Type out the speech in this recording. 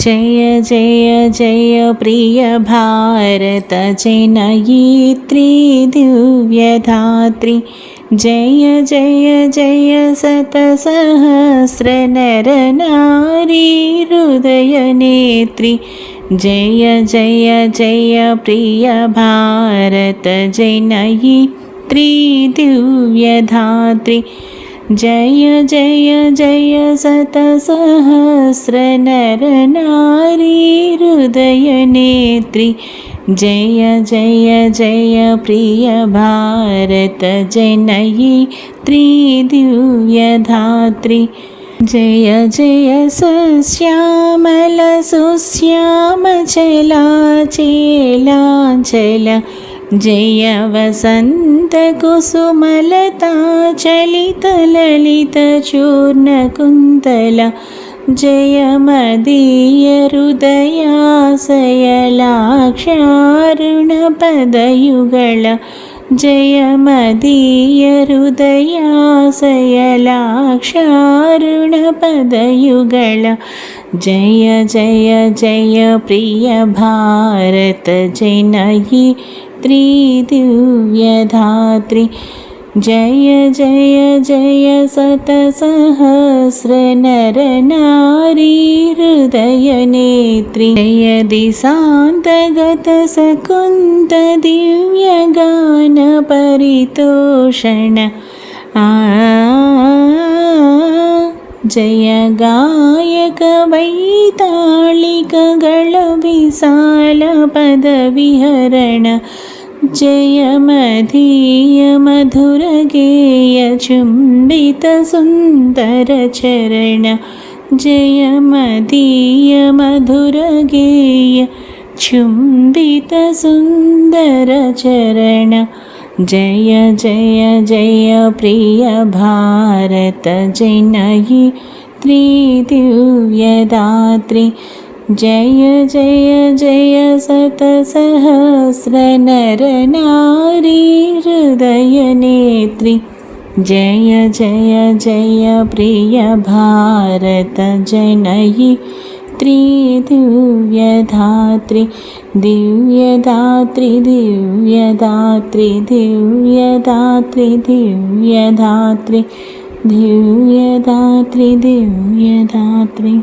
जय जय जय प्रिय भारत जनयित्री दिव्यधात्री जय जय जय सतसहस्रनरनारी हृदयनेत्री जय जय जय प्रिय भारत जनयित्री दिव्यधात्री जय जय जय सतसहस्रनरनारी हृदयनेत्री जय जय जय प्रिय भारत जनयी त्रिदिव्यधात्री जय जय सश्यामल सुश्यामचलाचेलाचल जय वसन्तकुसुमलता चलितललितचूर्णकुन्तला जय मदीयहृदयाशयलाक्षारुणपदयुगळ जय मदीयहृदयाशयलाक्षारुणपदयुगळ जय जय जय प्रिय भारत जनयि त्रिदिव्यधात्री। जय जय जय सतसहस्रनरनारी हृदयनेत्री जय दिशान्तगतसकुन्तदिव्यगानपरितोषण जय गायकवैताळिकगळविशालपदविहरण जय मधीय मधुरगेय जय मदीय मधुरगेय चुम्बितसुन्दरचरण जय जय जय प्रिय भारत जनयि त्रिदिव्यदात्री जय जय जय सतसहस्रनरनारी हृदयनेत्री जय जय जय प्रिय भारत जनयि। त्रिदिव्यधात्री दिव्यदात्री दिव्यदात्री दिव्यदात्री दिव्यदात्री दिव्यदात्री दिव्यदात्री